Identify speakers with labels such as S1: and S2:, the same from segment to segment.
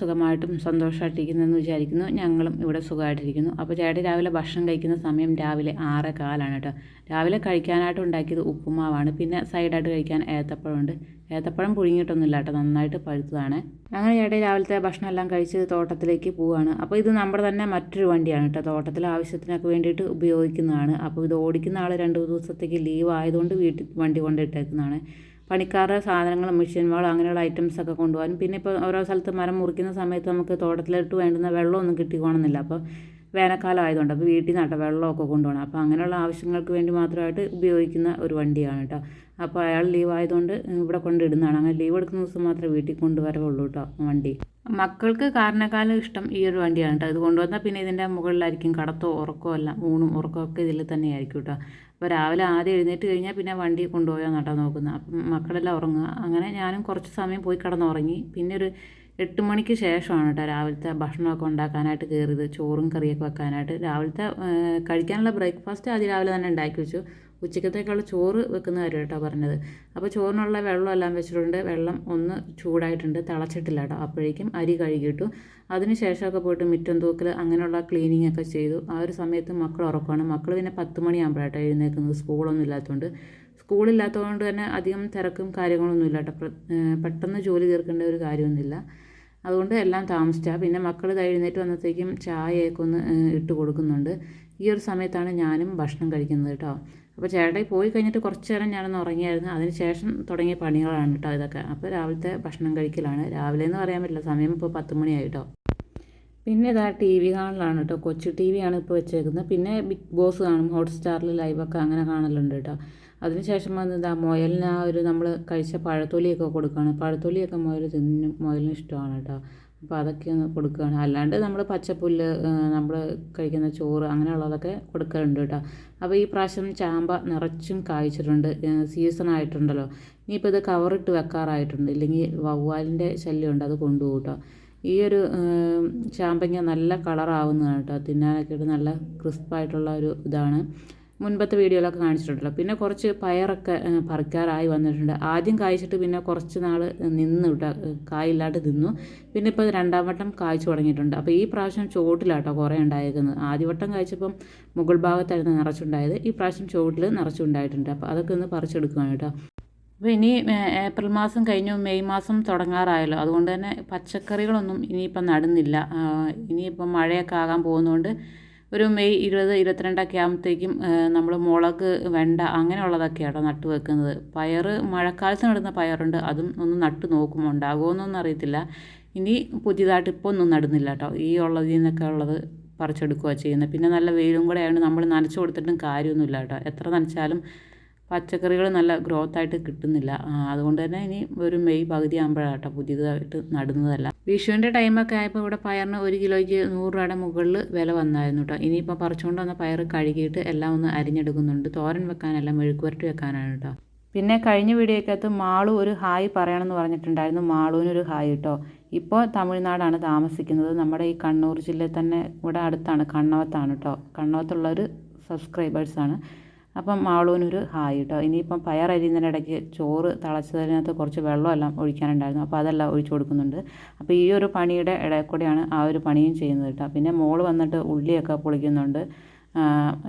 S1: സുഖമായിട്ടും സന്തോഷമായിട്ടിരിക്കുന്നതെന്ന് വിചാരിക്കുന്നു. ഞങ്ങളും ഇവിടെ സുഖമായിട്ടിരിക്കുന്നു. അപ്പോൾ ചേട്ടൻ രാവിലെ ഭക്ഷണം കഴിക്കുന്ന സമയം രാവിലെ ആറ് കാലാണ് കേട്ടോ. രാവിലെ കഴിക്കാനായിട്ട് ഉണ്ടാക്കിയത് ഉപ്പുമാവാണ്. പിന്നെ സൈഡായിട്ട് കഴിക്കാൻ ഏത്തപ്പഴമുണ്ട്. ഏത്തപ്പഴം പുഴുങ്ങിയിട്ടൊന്നുമില്ല കേട്ടോ. നന്നായിട്ട് പഴുത്തതാണ്. അങ്ങനെ ചേട്ടൻ രാവിലത്തെ ഭക്ഷണം എല്ലാം കഴിച്ച് തോട്ടത്തിലേക്ക് പോവുകയാണ് അപ്പോൾ ഇത് നമ്മുടെ തന്നെ മറ്റൊരു വണ്ടിയാണ് കേട്ടോ. തോട്ടത്തിലെ ആവശ്യത്തിനൊക്കെ വേണ്ടിയിട്ട് ഉപയോഗിക്കുന്നതാണ്. അപ്പോൾ ഇത് ഓടിക്കുന്ന ആൾ രണ്ട് ദിവസത്തേക്ക് ലീവ് ആയതുകൊണ്ട് വീട്ടിൽ വണ്ടി കൊണ്ടിട്ടേക്കുന്നതാണ് പണിക്കാരുടെ സാധനങ്ങൾ മെഷീൻ വാൾ അങ്ങനെയുള്ള ഐറ്റംസ് ഒക്കെ കൊണ്ടുപോകാനും. പിന്നെ ഇപ്പോൾ ഓരോ സ്ഥലത്ത് മരം മുറിക്കുന്ന സമയത്ത് നമുക്ക് തോട്ടത്തിലിട്ട് വേണ്ടുന്ന വെള്ളമൊന്നും കിട്ടിക്കോണമെന്നില്ല അപ്പോൾ വേനൽക്കാലം ആയതുകൊണ്ട് അപ്പോൾ വീട്ടിൽ നിന്നാട്ടോ വെള്ളമൊക്കെ കൊണ്ടുപോകണം. അപ്പോൾ അങ്ങനെയുള്ള ആവശ്യങ്ങൾക്ക് വേണ്ടി മാത്രമായിട്ട് ഉപയോഗിക്കുന്ന ഒരു വണ്ടിയാണ് കേട്ടോ. അപ്പോൾ അയാൾ ലീവ് ആയതുകൊണ്ട് ഇവിടെ കൊണ്ടിടുന്നതാണ്. അങ്ങനെ ലീവ് എടുക്കുന്ന ദിവസം മാത്രമേ വീട്ടിൽ കൊണ്ടുവരവുള്ളൂ കേട്ടോ വണ്ടി. മക്കൾക്ക് കാരണക്കാലം ഇഷ്ടം ഈ ഒരു വണ്ടിയാണ് കേട്ടോ. ഇത് കൊണ്ടുവന്നാൽ പിന്നെ ഇതിന്റെ മുകളിലായിരിക്കും കടത്തോ ഉറക്കോ എല്ലാം ഊണും ഉറക്കോ ഒക്കെ ഇതിൽ തന്നെയായിരിക്കും കേട്ടോ. അപ്പോൾ രാവിലെ ആദ്യം എഴുന്നേറ്റ് കഴിഞ്ഞാൽ പിന്നെ വണ്ടി കൊണ്ടുപോയാൽ നട്ടാ നോക്കുന്നത്. അപ്പം മക്കളെല്ലാം ഉറങ്ങുക. അങ്ങനെ ഞാനും കുറച്ച് സമയം പോയി കിടന്നുറങ്ങി. പിന്നെ ഒരു എട്ട് മണിക്ക് ശേഷമാണ് കേട്ടോ രാവിലത്തെ ഭക്ഷണമൊക്കെ ഉണ്ടാക്കാനായിട്ട് കയറിയത് ചോറും കറിയൊക്കെ വെക്കാനായിട്ട്. രാവിലത്തെ കഴിക്കാനുള്ള ബ്രേക്ക്ഫാസ്റ്റ് ആദ്യം രാവിലെ തന്നെ ഉണ്ടാക്കി വെച്ചു. ഉച്ചക്കത്തേക്കുള്ള ചോറ് വെക്കുന്ന കാര്യം കേട്ടോ പറഞ്ഞത്. അപ്പോൾ ചോറിനുള്ള വെള്ളം എല്ലാം വെച്ചിട്ടുണ്ട്. വെള്ളം ഒന്ന് ചൂടായിട്ടുണ്ട്. തിളച്ചിട്ടില്ല കേട്ടോ. അപ്പോഴേക്കും അരി കഴുകിയിട്ടു. അതിന് ശേഷമൊക്കെ പോയിട്ട് മിറ്റം തൂക്കൽ അങ്ങനെയുള്ള ക്ലീനിങ് ഒക്കെ ചെയ്തു. ആ ഒരു സമയത്ത് മക്കൾ ഉറക്കമാണ് മക്കൾ പിന്നെ പത്ത് മണിയാകുമ്പോഴാട്ടോ എഴുന്നേൽക്കുന്നത്. സ്കൂളൊന്നും ഇല്ലാത്തതുകൊണ്ട് സ്കൂളില്ലാത്തതുകൊണ്ട് തന്നെ അധികം തിരക്കും കാര്യങ്ങളൊന്നും ഇല്ല കേട്ടോ. പെട്ടെന്ന് ജോലി തീർക്കേണ്ട ഒരു കാര്യമൊന്നുമില്ല. അതുകൊണ്ട് എല്ലാം താമസിച്ചാൽ പിന്നെ മക്കൾ എഴുന്നേറ്റ് വന്നത്തേക്കും ചായയൊക്കെ ഒന്ന് ഇട്ട് കൊടുക്കുന്നുണ്ട്. ഈ ഒരു സമയത്താണ് ഞാനും ഭക്ഷണം കഴിക്കുന്നത് കേട്ടോ. അപ്പോൾ ചേട്ടായി പോയി കഴിഞ്ഞിട്ട് കുറച്ച് നേരം ഞാനൊന്ന് ഉറങ്ങിയായിരുന്നു. അതിന് ശേഷം തുടങ്ങിയ പണികളാണ് കേട്ടോ ഇതൊക്കെ. അപ്പോൾ രാവിലത്തെ ഭക്ഷണം കഴിക്കലാണ്. രാവിലെ എന്ന് പറയാൻ പറ്റില്ല. സമയം ഇപ്പോൾ പത്ത് മണിയായി കേട്ടോ. പിന്നെ ഇതാ ടി വി കാണലാണ് കേട്ടോ. കൊച്ചു ടി വിയാണ് ഇപ്പോൾ വെച്ചേക്കുന്നത്. പിന്നെ ബിഗ് ബോസ് കാണും. ഹോട്ട്സ്റ്റാറിൽ ലൈവൊക്കെ അങ്ങനെ കാണലുണ്ട് കേട്ടോ. അതിനുശേഷം വന്ന് ഇതാ മുയലിന് ആ ഒരു നമ്മൾ കഴിച്ച പഴത്തൊലിയൊക്കെ കൊടുക്കുകയാണ് പഴത്തൊലിയൊക്കെ മുയൽ തിന്നും മുയലിന് ഇഷ്ടമാണ് കേട്ടോ. അപ്പോൾ അതൊക്കെ ഒന്ന് കൊടുക്കുകയാണ് അല്ലാണ്ട് നമ്മൾ പച്ചപ്പുല്ല് നമ്മൾ കഴിക്കുന്ന ചോറ് അങ്ങനെയുള്ളതൊക്കെ കൊടുക്കാറുണ്ട് കേട്ടോ. അപ്പോൾ ഈ പ്രാവശ്യം ചാമ്പ നിറച്ചും കായ്ച്ചിട്ടുണ്ട്. സീസൺ ആയിട്ടുണ്ടല്ലോ. ഇനിയിപ്പോൾ ഇത് കവറിട്ട് വെക്കാറായിട്ടുണ്ട്. ഇല്ലെങ്കിൽ വവ്വാലിന്റെ ശല്യമുണ്ട്. അത് കൊണ്ടുപോകും കേട്ടോ. ഈ ഒരു ചാമ്പങ്ങ നല്ല കളറാവുന്നതാണ് കേട്ടോ. തിന്നാനൊക്കെ നല്ല ക്രിസ്പായിട്ടുള്ള ഒരു ഇതാണ്. മുൻപത്തെ വീഡിയോയിലൊക്കെ കാണിച്ചിട്ടുണ്ടല്ലോ. പിന്നെ കുറച്ച് പയറൊക്കെ പറിക്കാറായി വന്നിട്ടുണ്ട്. ആദ്യം കായ്ച്ചിട്ട് പിന്നെ കുറച്ച് നാൾ നിന്ന് വിട്ട കായില്ലാണ്ട് നിന്നു. പിന്നെ ഇപ്പോൾ രണ്ടാം വട്ടം കായ്ച്ചു തുടങ്ങിയിട്ടുണ്ട്. അപ്പോൾ ഈ പ്രാവശ്യം ചുവട്ടിലാട്ടോ കുറേ ഉണ്ടായിരിക്കുന്നത് ആദ്യ വട്ടം കായ്ച്ചപ്പം മുകൾ ഭാഗത്തായിരുന്നു നിറച്ചുണ്ടായത്. ഈ പ്രാവശ്യം ചുവട്ടിൽ നിറച്ചുണ്ടായിട്ടുണ്ട്. അപ്പോൾ അതൊക്കെ ഒന്ന് പറിച്ചെടുക്കുകയാണ് കേട്ടോ. അപ്പോൾ ഇനി ഏപ്രിൽ മാസം കഴിഞ്ഞു മെയ് മാസം തുടങ്ങാറായല്ലോ. അതുകൊണ്ട് തന്നെ പച്ചക്കറികളൊന്നും ഇനിയിപ്പം നടുന്നില്ല. ഇനിയിപ്പം മഴയൊക്കെ ആകാൻ പോകുന്നതുകൊണ്ട് ഒരു മെയ് ഇരുപത് ഇരുപത്തിരണ്ടൊക്കെ ആകുമ്പോഴത്തേക്കും നമ്മൾ മുളക് വെണ്ട അങ്ങനെയുള്ളതൊക്കെയാണോ നട്ടു വെക്കുന്നത്. പയർ മഴക്കാലത്ത് നടുന്ന പയറുണ്ട്. അതും ഒന്ന് നട്ട് നോക്കും ഉണ്ടാകുമോയെന്നൊന്നും അറിയത്തില്ല. ഇനി പുതിയതായിട്ട് ഇപ്പോൾ ഒന്നും നടുന്നില്ല കേട്ടോ ഈ ഉള്ളതിൽ നിന്നൊക്കെ ഉള്ളത് പറിച്ചെടുക്കുകയാണ് ചെയ്യുന്നത് പിന്നെ നല്ല വെയിലും കൂടെ ആയതുകൊണ്ട് നമ്മൾ നനച്ചു കൊടുത്തിട്ടും കാര്യമൊന്നുമില്ല കേട്ടോ എത്ര നനച്ചാലും പച്ചക്കറികൾ നല്ല ഗ്രോത്ത് ആയിട്ട് കിട്ടുന്നില്ല. അതുകൊണ്ട് തന്നെ ഇനി ഒരു മെയ് പകുതി ആകുമ്പോഴാട്ടോ പുതിയതായിട്ട് നടുന്നതല്ല. വിഷുവിന്റെ ടൈമൊക്കെ ആയപ്പോൾ ഇവിടെ പയറിന് ഒരു കിലോയ്ക്ക് നൂറ് രൂപയുടെ മുകളിൽ വില വന്നായിരുന്നു കേട്ടോ ഇനിയിപ്പോൾ പറിച്ചുകൊണ്ട് വന്ന പയർ കഴുകിയിട്ട് എല്ലാം ഒന്ന് അരിഞ്ഞെടുക്കുന്നുണ്ട്. തോരൻ വെക്കാനല്ല മെഴുക്കുവരട്ടി വെക്കാനാണ് കേട്ടോ പിന്നെ കഴിഞ്ഞ വീഡിയോക്കകത്ത് മാളു ഒരു ഹായ് പറയണമെന്ന് പറഞ്ഞിട്ടുണ്ടായിരുന്നു. മാളുവിനൊരു ഹായ് കേട്ടോ ഇപ്പോൾ തമിഴ്നാടാണ് താമസിക്കുന്നത്. നമ്മുടെ ഈ കണ്ണൂർ ജില്ലയിൽ തന്നെ ഇവിടെ അടുത്താണ് കണ്ണവത്താണ് കേട്ടോ കണ്ണവത്തുള്ളൊരു സബ്സ്ക്രൈബേഴ്സാണ് അപ്പം മാളൂനൊരു ഹായ് കേട്ടോ ഇനിയിപ്പം പയറരിയുന്നതിനിടയ്ക്ക് ചോറ് തിളച്ചതിനകത്ത് കുറച്ച് വെള്ളമെല്ലാം ഒഴിക്കാനുണ്ടായിരുന്നു. അപ്പോൾ അതെല്ലാം ഒഴിച്ചു കൊടുക്കുന്നുണ്ട്. അപ്പോൾ ഈ ഒരു പണിയുടെ ഇടയിൽ ആ ഒരു പണിയും ചെയ്യുന്നത് കേട്ടോ. പിന്നെ മോൾ വന്നിട്ട് ഉള്ളിയൊക്കെ പൊളിക്കുന്നുണ്ട്.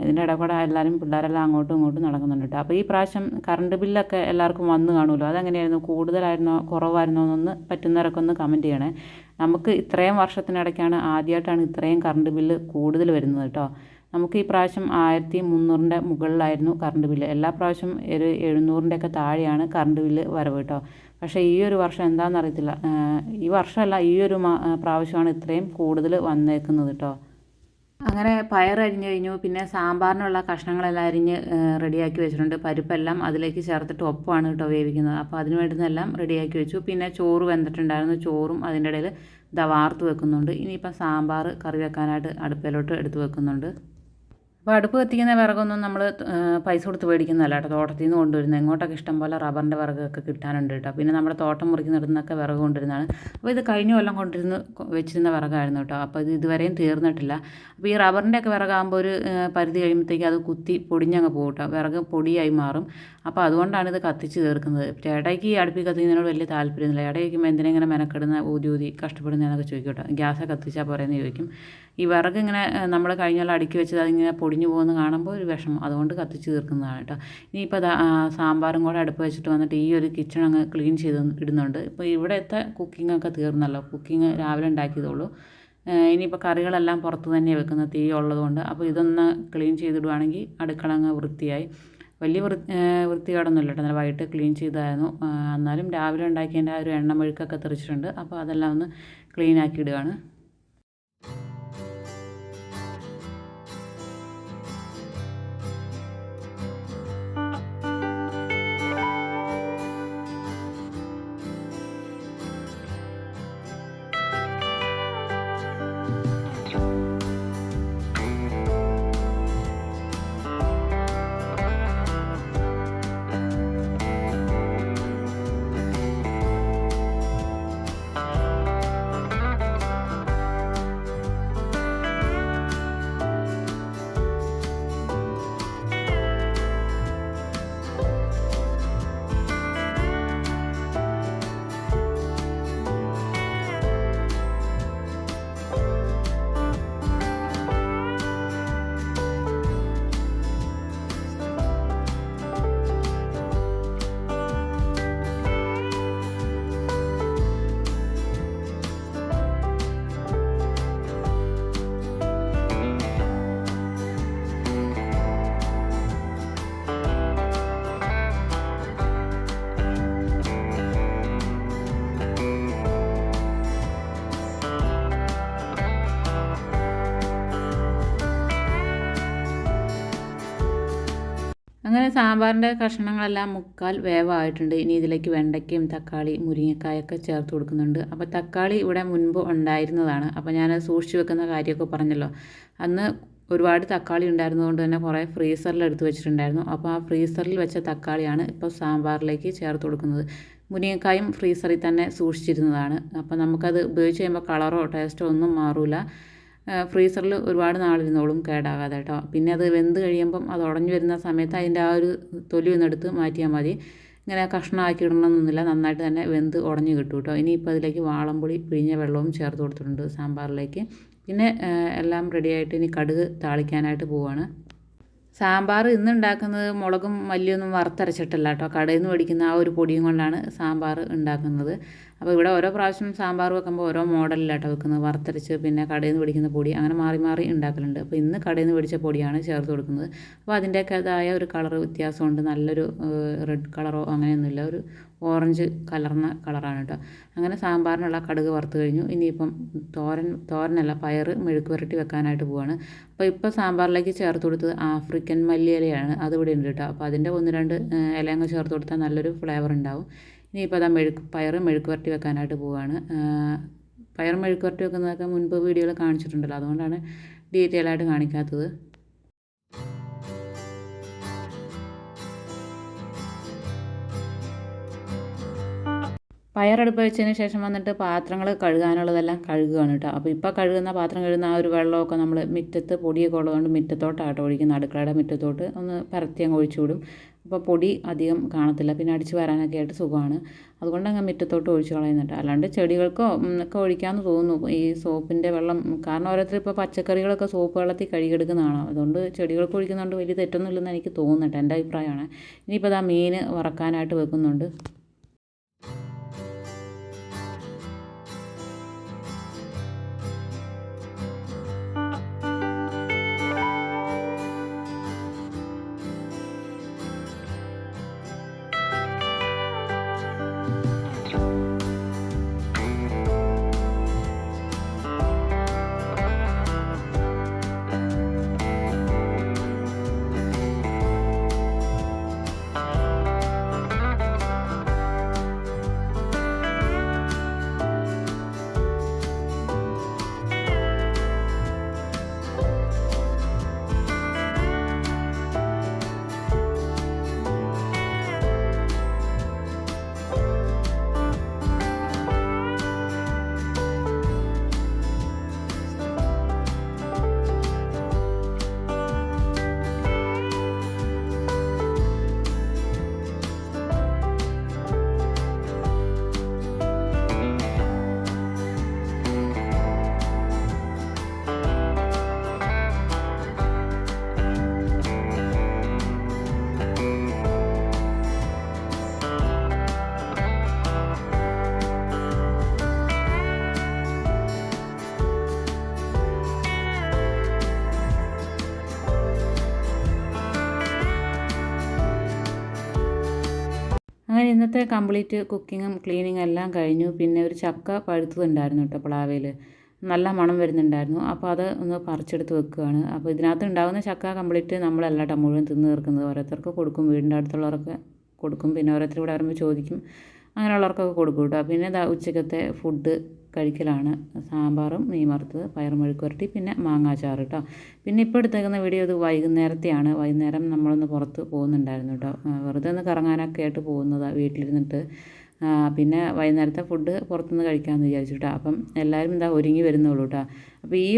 S1: ഇതിന്റെ ഇടയിൽ കൂടെ എല്ലാവരും പിള്ളേരെല്ലാം അങ്ങോട്ടും ഇങ്ങോട്ടും നടക്കുന്നുണ്ട് കേട്ടോ. അപ്പോൾ ഈ പ്രാവശ്യം കറണ്ട് ബില്ലൊക്കെ എല്ലാവർക്കും വന്ന് കാണുമല്ലോ. അതെങ്ങനെയായിരുന്നു? കൂടുതലായിരുന്നോ? കുറവായിരുന്നോ? എന്നൊന്ന് പറ്റുന്നവരൊക്കെ ഒന്ന് കമന്റ് ചെയ്യണേ. നമുക്ക് ഇത്രയും വർഷത്തിനിടയ്ക്കാണ് ആദ്യമായിട്ടാണ് ഇത്രയും കറണ്ട് ബില്ല് കൂടുതൽ വരുന്നത് കേട്ടോ. നമുക്ക് ഈ പ്രാവശ്യം ആയിരത്തി മുന്നൂറിന്റെ മുകളിലായിരുന്നു കറണ്ട് ബില്ല് എല്ലാ പ്രാവശ്യം ഒരു എഴുന്നൂറിന്റെ ഒക്കെ താഴെയാണ് കറണ്ട് ബില്ല് വരവ് കേട്ടോ. പക്ഷേ ഈ ഒരു വർഷം എന്താണെന്ന് അറിയത്തില്ല. ഈ വർഷമല്ല ഈ ഒരു പ്രാവശ്യമാണ് ഇത്രയും കൂടുതൽ വന്നേക്കുന്നത് കേട്ടോ. അങ്ങനെ പയർ അരിഞ്ഞു കഴിഞ്ഞു. പിന്നെ സാമ്പാറിനുള്ള കഷ്ണങ്ങളെല്ലാം അരിഞ്ഞ് റെഡിയാക്കി വെച്ചിട്ടുണ്ട്. പരിപ്പെല്ലാം അതിലേക്ക് ചേർത്തിട്ട് ഒപ്പമാണ് കേട്ടോ വേവിക്കുന്നത്. അപ്പോൾ അതിന് വേണ്ടുന്നതെല്ലാം റെഡിയാക്കി വെച്ചു. പിന്നെ ചോറ് വെന്തിട്ടുണ്ടായിരുന്നു. ചോറും അതിന്റെ ഇടയിൽ വാർത്ത് വെക്കുന്നുണ്ട്. ഇനിയിപ്പം സാമ്പാർ കറി വെക്കാനായിട്ട് അടുപ്പിലോട്ട് എടുത്ത് വെക്കുന്നുണ്ട്. അപ്പോൾ അടുപ്പ് കത്തിക്കുന്ന വിറകൊന്നും നമ്മൾ പൈസ കൊടുത്ത് മേടിക്കുന്നതല്ല കേട്ടോ. തോട്ടത്തിൽ നിന്ന് കൊണ്ടുവരുന്നത് എങ്ങോട്ടൊക്കെ ഇഷ്ടം പോലെ റബ്ബറിന്റെ വിറകൊക്കെ കിട്ടാനുണ്ട് കേട്ടോ. പിന്നെ നമ്മുടെ തോട്ടം മുറിക്കുന്നിടത്തുനിന്നൊക്കെ വിറക് കൊണ്ടുവരുന്നതാണ്. അപ്പോൾ ഇത് കഴിഞ്ഞ കൊല്ലം കൊണ്ടിരുന്ന് വെച്ചിരുന്ന വിറകായിരുന്നു കേട്ടോ. അപ്പോൾ ഇത് ഇതുവരെയും തീർന്നിട്ടില്ല. അപ്പോൾ ഈ റബ്ബറിന്റെ ഒക്കെ വിറകാകുമ്പോൾ ഒരു പരിധി കഴിയുമ്പോഴത്തേക്ക് അത് കുത്തി പൊടിഞ്ഞങ്ങ് പോകും കേട്ടോ. വിറക് പൊടിയായി മാറും. അപ്പോൾ അതുകൊണ്ടാണ് ഇത് കത്തിച്ച് തീർക്കുന്നത് ചേട്ടായിക്ക് ഈ അടുപ്പിൽ കത്തിക്കുന്നതിനോട് വലിയ താല്പര്യമൊന്നുമില്ല. ഇടയ്ക്കുമ്പോൾ എന്തിനെങ്ങനെ മെനക്കെടുന്ന ഊതി ഊതി കഷ്ടപ്പെടുന്നതെന്നൊക്കെ ചോദിക്കും കേട്ടോ ഗ്യാസ് കത്തിച്ചാൽ പോരെയെന്ന് ചോദിക്കും. ഈ വിറക് ഇങ്ങനെ നമ്മൾ കഴിഞ്ഞാൽ അടുക്കി വെച്ചത് അതിങ്ങനെ പൊടിഞ്ഞു പോകുന്ന കാണുമ്പോൾ ഒരു വിഷമം. അതുകൊണ്ട് കത്തിച്ച് തീർക്കുന്നതാണ് കേട്ടോ. ഇനിയിപ്പോൾ സാമ്പാറും കൂടെ അടുപ്പ് വെച്ചിട്ട് വന്നിട്ട് ഈ ഒരു കിച്ചൺ അങ്ങ് ക്ലീൻ ചെയ്ത് ഇടുന്നുണ്ട്. ഇപ്പോൾ ഇവിടുത്തെ കുക്കിംഗ് ഒക്കെ തീർന്നല്ലോ. കുക്കിംഗ് രാവിലെ ഉണ്ടാക്കിയതുള്ളൂ ഇനിയിപ്പോൾ കറികളെല്ലാം പുറത്ത് തന്നെ വെക്കുന്നത്. തീ ഉള്ളതുകൊണ്ട്. അപ്പോൾ ഇതൊന്ന് ക്ലീൻ ചെയ്തിടുവാണെങ്കിൽ അടുക്കള അങ്ങ് വൃത്തിയായി. വലിയ വൃ വൃത്തികേടൊന്നുമില്ല കേട്ടോ. നല്ല വൈകിട്ട് ക്ലീൻ ചെയ്തായിരുന്നു. എന്നാലും രാവിലെ ഉണ്ടാക്കിയതിന്റെ ആ ഒരു എണ്ണമെഴുക്കൊക്കെ തെറിച്ചിട്ടുണ്ട്. അപ്പോൾ അതെല്ലാം ഒന്ന് ക്ലീൻ ആക്കി ഇടുകയാണ്. അങ്ങനെ സാമ്പാറിന്റെ കഷ്ണങ്ങളെല്ലാം മുക്കാൽ വേവായിട്ടുണ്ട്. ഇനി ഇതിലേക്ക് വെണ്ടയ്ക്കയും തക്കാളി മുരിങ്ങക്കായൊക്കെ ചേർത്ത് കൊടുക്കുന്നുണ്ട്. അപ്പോൾ തക്കാളി ഇവിടെ മുൻപ് ഉണ്ടായിരുന്നതാണ്. അപ്പോൾ ഞാൻ സൂക്ഷിച്ച് വെക്കുന്ന കാര്യമൊക്കെ പറഞ്ഞല്ലോ. അന്ന് ഒരുപാട് തക്കാളി ഉണ്ടായിരുന്നതുകൊണ്ട് തന്നെ കുറേ ഫ്രീസറിൽ എടുത്ത് വെച്ചിട്ടുണ്ടായിരുന്നു. അപ്പോൾ ആ ഫ്രീസറിൽ വെച്ച തക്കാളിയാണ് ഇപ്പോൾ സാമ്പാറിലേക്ക് ചേർത്ത് കൊടുക്കുന്നത്. മുരിങ്ങക്കായും ഫ്രീസറിൽ തന്നെ സൂക്ഷിച്ചിരുന്നതാണ്. അപ്പോൾ നമുക്കത് ഉപയോഗിച്ച് കഴിയുമ്പോൾ കളറോ ടേസ്റ്റോ ഒന്നും മാറില്ല ഫ്രീസറിൽ ഒരുപാട് നാളിരുന്നോളും കേടാകാതെ കേട്ടോ. പിന്നെ അത് വെന്ത് കഴിയുമ്പം അത് ഉടഞ്ഞു വരുന്ന സമയത്ത് അതിന്റെ ആ ഒരു തൊലി ഒന്നെടുത്ത് മാറ്റിയാൽ മതി. ഇങ്ങനെ കഷ്ണമാക്കി ഇടണമെന്നൊന്നുമില്ല. നന്നായിട്ട് തന്നെ വെന്ത് ഉടഞ്ഞു കിട്ടും കേട്ടോ. ഇനിയിപ്പോൾ അതിലേക്ക് വാളംപൊടി പിഴിഞ്ഞ വെള്ളവും ചേർത്ത് കൊടുത്തിട്ടുണ്ട് സാമ്പാറിലേക്ക്. പിന്നെ എല്ലാം റെഡിയായിട്ട് ഇനി കടുക് താളിക്കാനായിട്ട് പോവുകയാണ് സാമ്പാർ ഇന്നുണ്ടാക്കുന്നത് മുളകും മല്ലിയൊന്നും വറുത്തരച്ചിട്ടല്ല കേട്ടോ. കടയിൽ നിന്ന് മേടിക്കുന്ന ആ ഒരു പൊടിയും കൊണ്ടാണ് സാമ്പാർ ഉണ്ടാക്കുന്നത്. അപ്പോൾ ഇവിടെ ഓരോ പ്രാവശ്യം സാമ്പാർ വെക്കുമ്പോൾ ഓരോ മോഡലിലാട്ടോ വെക്കുന്നത്. വറുത്തരച്ച് പിന്നെ കടയിൽ നിന്ന് പിടിക്കുന്ന പൊടി അങ്ങനെ മാറി മാറി ഉണ്ടാക്കലുണ്ട്. അപ്പോൾ ഇന്ന് കടയിൽ നിന്ന് പിടിച്ച പൊടിയാണ് ചേർത്ത് കൊടുക്കുന്നത്. അപ്പോൾ അതിന്റെയൊക്കെതായ ഒരു കളർ വ്യത്യാസമുണ്ട്. നല്ലൊരു റെഡ് കളറോ അങ്ങനെയൊന്നുമില്ല. ഒരു ഓറഞ്ച് കലർന്ന കളറാണ് കേട്ടോ. അങ്ങനെ സാമ്പാറിനുള്ള കടുക് വറുത്ത് കഴിഞ്ഞു. ഇനിയിപ്പം തോരൻ തോരനല്ല പയർ മെഴുക്ക് പുരട്ടി വെക്കാനായിട്ട് പോവാണ്. അപ്പോൾ ഇപ്പോൾ സാമ്പാറിലേക്ക് ചേർത്ത് കൊടുത്തത് ആഫ്രിക്കൻ മല്ലിയിലയാണ്. അതിവിടെ ഉണ്ട് കേട്ടോ. അപ്പോൾ അതിന്റെ ഒന്ന് രണ്ട് ഇലയങ്ങ് ചേർത്ത് കൊടുത്താൽ നല്ലൊരു ഫ്ലേവർ ഉണ്ടാവും. ഇനിയിപ്പോൾ അതാ മെഴുക്ക് പയർ മെഴുക്ക് വരട്ടി വെക്കാനായിട്ട് പോവുകയാണ് പയർ മെഴുക്ക് വരട്ടി വെക്കുന്നതൊക്കെ മുൻപ് വീഡിയോയിൽ കാണിച്ചിട്ടുണ്ടല്ലോ. അതുകൊണ്ടാണ് ഡീറ്റെയിൽ ആയിട്ട് കാണിക്കാത്തത്. പയറടുപ്പ് വെച്ചതിന് ശേഷം വന്നിട്ട് പാത്രങ്ങൾ കഴുകാനുള്ളതെല്ലാം കഴുകുകയാണ് കേട്ടോ. അപ്പോൾ ഇപ്പോൾ കഴുകുന്ന പാത്രം കഴുകുന്ന ആ ഒരു വെള്ളമൊക്കെ നമ്മൾ മുറ്റത്ത് പൊടിയൊക്കെ ഉള്ളതുകൊണ്ട് മുറ്റത്തോട്ടാട്ടോ ഒഴിക്കുന്ന അടുക്കളയുടെ മുറ്റത്തോട്ട് ഒന്ന് പരത്തി അങ്ങ് ഒഴിച്ചു വിടും അപ്പോൾ പൊടി അധികം കാണത്തില്ല. പിന്നെ അടിച്ച് വരാനൊക്കെ ആയിട്ട് സുഖമാണ്. അതുകൊണ്ട് അങ്ങ് മുറ്റത്തോട്ട് ഒഴിച്ച് കളയുന്നുണ്ട്. അല്ലാണ്ട് ചെടികൾക്കോ ഒക്കെ ഒഴിക്കാമെന്ന് തോന്നുന്നു. ഈ സോപ്പിന്റെ വെള്ളം കാരണം ഓരോരുത്തർ ഇപ്പോൾ പച്ചക്കറികളൊക്കെ സോപ്പ് വെള്ളത്തിൽ കഴുകിയെടുക്കുന്നതാണ് അതുകൊണ്ട് ചെടികൾക്ക് ഒഴിക്കുന്നതുകൊണ്ട് വലിയ തെറ്റൊന്നുമില്ലെന്ന് എനിക്ക് തോന്നുന്നുണ്ട് എന്റെ അഭിപ്രായമാണ്. ഇനിയിപ്പോൾ അതാ മീൻ വറക്കാനായിട്ട് വെക്കുന്നുണ്ട്. ഇന്നത്തെ കംപ്ലീറ്റ് കുക്കിങ്ങും ക്ലീനിങ്ങും എല്ലാം കഴിഞ്ഞു. പിന്നെ ഒരു ചക്ക പഴുത്തതുണ്ടായിരുന്നു കേട്ടോ പ്ലാവയിൽ നല്ല മണം വരുന്നുണ്ടായിരുന്നു. അപ്പോൾ അത് ഒന്ന് പറിച്ചെടുത്ത് വെക്കുകയാണ്. അപ്പോൾ ഇതിനകത്ത് ഉണ്ടാകുന്ന ചക്ക കംപ്ലീറ്റ് നമ്മളല്ല കേട്ടോ മുഴുവൻ തിന്ന് തീർക്കുന്നത്. ഓരോരുത്തർക്ക് കൊടുക്കും വീടിന്റെ അടുത്തുള്ളവർക്ക് കൊടുക്കും. പിന്നെ ഓരോരുത്തർ ഇവിടെ വരുമ്പോൾ ചോദിക്കും അങ്ങനെയുള്ളവർക്കൊക്കെ കൊടുക്കും കേട്ടോ. പിന്നെ ദാ ഉച്ചക്കത്തെ ഫുഡ് കഴിക്കലാണ്. സാമ്പാറും മീൻ വറുത്തത് പയർ മെഴുക്കുവരട്ടി പിന്നെ മാങ്ങാച്ചാറ് കേട്ടോ. പിന്നെ ഇപ്പോൾ എടുത്തേക്കുന്ന വീഡിയോ ഇത് വൈകുന്നേരത്തെയാണ്. വൈകുന്നേരം നമ്മളൊന്ന് പുറത്ത് പോകുന്നുണ്ടായിരുന്നു കേട്ടോ. വെറുതെ ഒന്ന് കറങ്ങാനൊക്കെ ആയിട്ട് പോകുന്നതാണ് വീട്ടിലിരുന്നിട്ട്. പിന്നെ വൈകുന്നേരത്തെ ഫുഡ് പുറത്തുനിന്ന് കഴിക്കാമെന്ന് വിചാരിച്ചു കേട്ടോ അപ്പം എല്ലാവരും എന്താ ഒരുങ്ങി വരുന്നുള്ളൂ കേട്ടോ അപ്പോൾ ഈ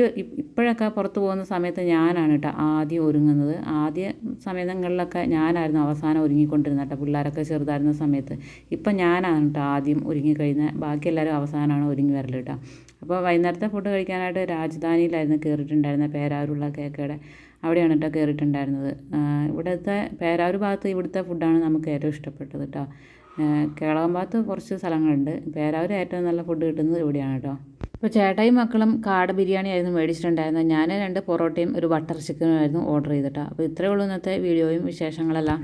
S1: ഇപ്പോഴൊക്കെ പുറത്ത് പോകുന്ന സമയത്ത് ഞാനാണ് കേട്ടോ ആദ്യം ഒരുങ്ങുന്നത്. ആദ്യ സമയങ്ങളിലൊക്കെ ഞാനായിരുന്നു അവസാനം ഒരുങ്ങിക്കൊണ്ടിരുന്നത് കേട്ടോ പിള്ളേരൊക്കെ ചെറുതായിരുന്ന സമയത്ത്. ഇപ്പം ഞാനാണ് കേട്ടോ ആദ്യം ഒരുങ്ങി കഴിയുന്നത് ബാക്കി എല്ലാവരും അവസാനമാണ് ഒരുങ്ങി വരൽ കേട്ടോ അപ്പോൾ വൈകുന്നേരത്തെ ഫുഡ് കഴിക്കാനായിട്ട് രാജധാനിയിലായിരുന്നു കയറിയിട്ടുണ്ടായിരുന്നത് പേരാവൂരുള്ള കേക്കയുടെ അവിടെയാണ് കേട്ടോ കയറിയിട്ടുണ്ടായിരുന്നത് ഇവിടുത്തെ പേരാവൂർ ഭാഗത്ത് ഇവിടുത്തെ ഫുഡാണ് നമുക്ക് ഏറ്റവും ഇഷ്ടപ്പെട്ടത് കേട്ടോ കേളകം ഭാഗത്ത് കുറച്ച് സ്ഥലങ്ങളുണ്ട്. പേരാവൂർ ഏറ്റവും നല്ല ഫുഡ് കിട്ടുന്നത് ഇവിടെയാണ് കേട്ടോ. ഇപ്പോൾ ചേട്ടായും മക്കളും കാട് ബിരിയാണി ആയിരുന്നു മേടിച്ചിട്ടുണ്ടായിരുന്നത്. ഞാൻ രണ്ട് പൊറോട്ടയും ഒരു ബട്ടർ ചിക്കനും ആയിരുന്നു ഓർഡർ ചെയ്തിട്ടാണ് അപ്പോൾ ഇത്രയേ ഉള്ളൂ ഇന്നത്തെ വീഡിയോയും വിശേഷങ്ങളെല്ലാം.